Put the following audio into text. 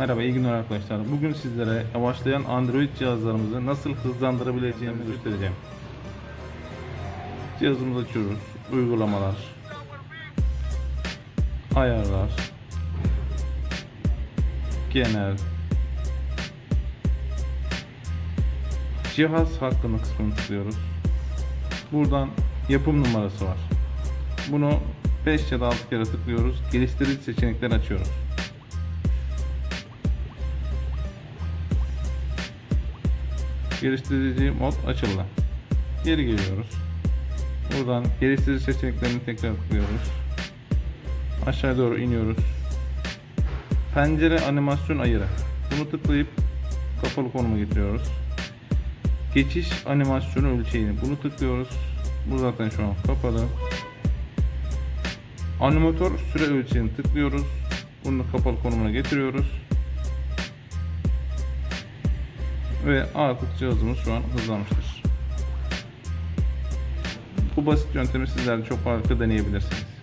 Merhaba, iyi günler arkadaşlar. Bugün sizlere yavaşlayan Android cihazlarımızı nasıl hızlandırabileceğimizi göstereceğim. Cihazımızı açıyoruz. Uygulamalar. Ayarlar. Genel. Cihaz hakkında kısmını tıklıyoruz. Buradan yapım numarası var. Bunu 5 ya da 6 kere tıklıyoruz. Geliştirici seçenekleri açıyoruz. Geliştirici mod açıldı. Geri geliyoruz. Buradan geliştirici seçeneklerini tekrar tıklıyoruz. Aşağı doğru iniyoruz. Pencere animasyon ayırı. Bunu tıklayıp kapalı konuma getiriyoruz. Geçiş animasyonu ölçeğini. Bunu tıklıyoruz. Bu zaten şu an kapalı. Animatör süre ölçeğini tıklıyoruz. Bunu kapalı konumuna getiriyoruz. Ve artık cihazımız şu an hızlanmıştır. Bu basit yöntemi sizler de çok farklı deneyebilirsiniz.